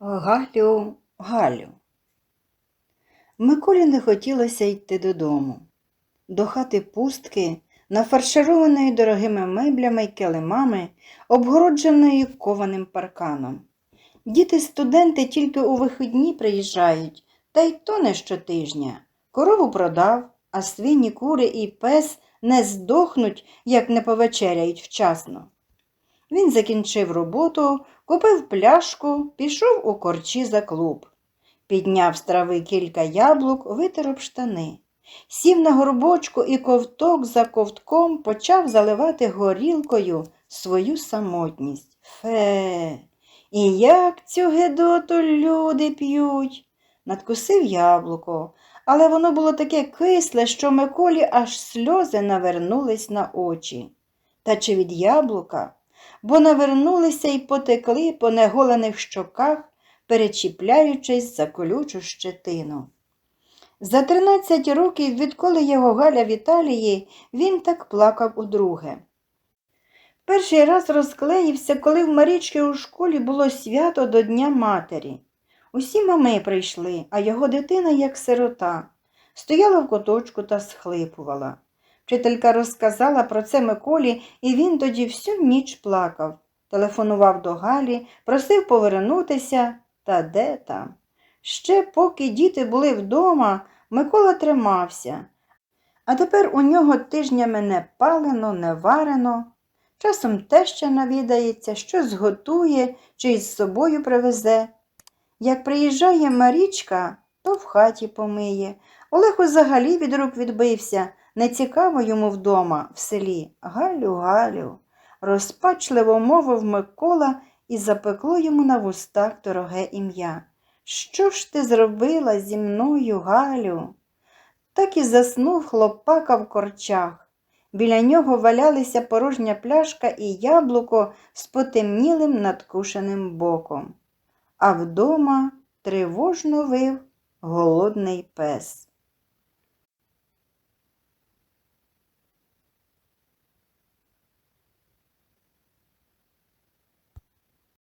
Галю, Галю. Миколі не хотілося йти додому. До хати пустки, нафаршированої дорогими меблями й килимами, обгородженої кованим парканом. Діти-студенти тільки у вихідні приїжджають, та й то не щотижня. Корову продав, а свині, кури і пес не здохнуть, як не повечеряють вчасно. Він закінчив роботу, купив пляшку, пішов у корчі за клуб. Підняв з трави кілька яблук, витер об штани. Сів на горбочку і ковток за ковтком почав заливати горілкою свою самотність. Фе, і як цю гедоту люди п'ють. Надкусив яблуко, але воно було таке кисле, що Миколі аж сльози навернулись на очі. Та чи від яблука? Бо навернулися й потекли по неголених щоках, перечіпляючись за колючу щетину. За тринадцять років, відколи його Галя в Італії, він так плакав удруге. Перший раз розклеївся, коли в Марічки у школі було свято до Дня Матері. Усі мами прийшли, а його дитина, як сирота, стояла в куточку та схлипувала. Вчителька розказала про це Миколі, і він тоді всю ніч плакав. Телефонував до Галі, просив повернутися, та де там. Ще поки діти були вдома, Микола тримався. А тепер у нього тижнями не палено, не варено. Часом теща навідається, щось готує чи із собою привезе. Як приїжджає Марічка, то в хаті помиє. Олег взагалі від рук відбився. Не цікаво йому вдома, в селі. Галю, Галю, розпачливо мовив Микола і запекло йому на вустах дороге ім'я. Що ж ти зробила зі мною, Галю? Так і заснув хлопака в корчах. Біля нього валялися порожня пляшка і яблуко з потемнілим надкушеним боком. А вдома тривожно вив голодний пес.